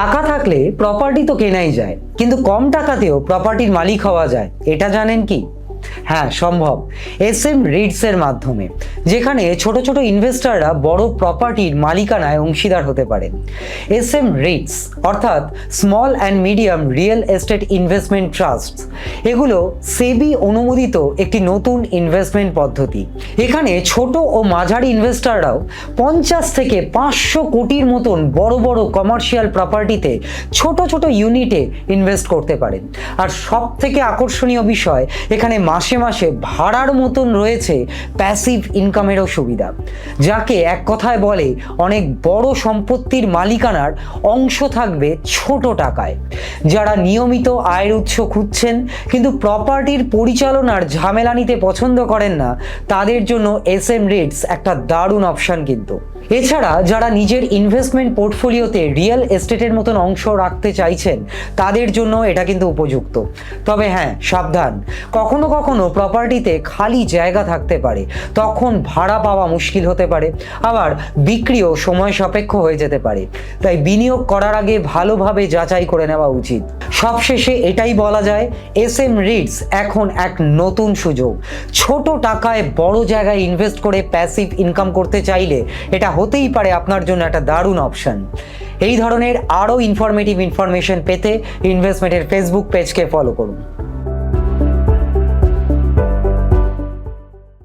টাকা থাকলে প্রপার্টি তো কেনাই যায়, কিন্তু কম টাকাতেও প্রপার্টির মালিক হওয়া যায়, এটা জানেন কি? হ্যাঁ সম্ভব। এস এম রিটসের মাধ্যমে, যেখানে ছোট ছোট ইনভেস্টাররা বড় প্রপার্টির মালিকানায় অংশীদার হতে পারে। এস এম রিটস অর্থাৎ small and medium real estate investment trust এগুলো সেবি অনুমোদিত একটি নতুন ইনভেস্টমেন্ট পদ্ধতি। এখানে ছোট ও মাঝারি ইনভেস্টাররাও পঞ্চাশ থেকে পাঁচশো কোটির মতন বড় বড় কমার্শিয়াল প্রপার্টিতে ছোট ছোট ইউনিটে ইনভেস্ট করতে পারেন। আর সব থেকে আকর্ষণীয় বিষয়, এখানে মাসে মাসে ভাড়ার মতন রয়েছে প্যাসিভ ইনকামেরও সুবিধা, যাকে এক কথায় বলে অনেক বড় সম্পত্তির মালিকানার অংশ থাকবে ছোট টাকায়। যারা নিয়মিত আয়ের উৎস খুঁজছেন, কিন্তু প্রপার্টির পরিচালনার ঝামেলা নিতে পছন্দ করেন না, তাদের জন্য এস এম রেটস একটা দারুণ অপশন কিন্তু। এছাড়া যারা নিজের ইনভেস্টমেন্ট পোর্টফোলিওতে রিয়েল এস্টেটের মতন অংশ রাখতে চাইছেন, তাদের জন্য এটা কিন্তু উপযুক্ত। তবে হ্যাঁ সাবধান। কখনো কখনো কখনো প্রপার্টিতে খালি জায়গা থাকতে পারে, তখন ভাড়া পাওয়া মুশকিল হতে পারে, আবার বিক্রিও সময় সাপেক্ষ হয়ে যেতে পারে। তাই বিনিয়োগ করার আগে ভালোভাবে যাচাই করে নেওয়া উচিত। সবশেষে এটাই বলা যায় এস এম রিডস এখন এক নতুন সুযোগ। ছোট টাকায় বড় জায়গায় ইনভেস্ট করে প্যাসিভ ইনকাম করতে চাইলে এটা হতেই পারে আপনার জন্য একটা দারুণ অপশন এই ধরনের আরও ইনফরমেটিভ ইনফরমেশন পেতে ইনভেস্টমেন্টের ফেসবুক পেজকে ফলো করুন।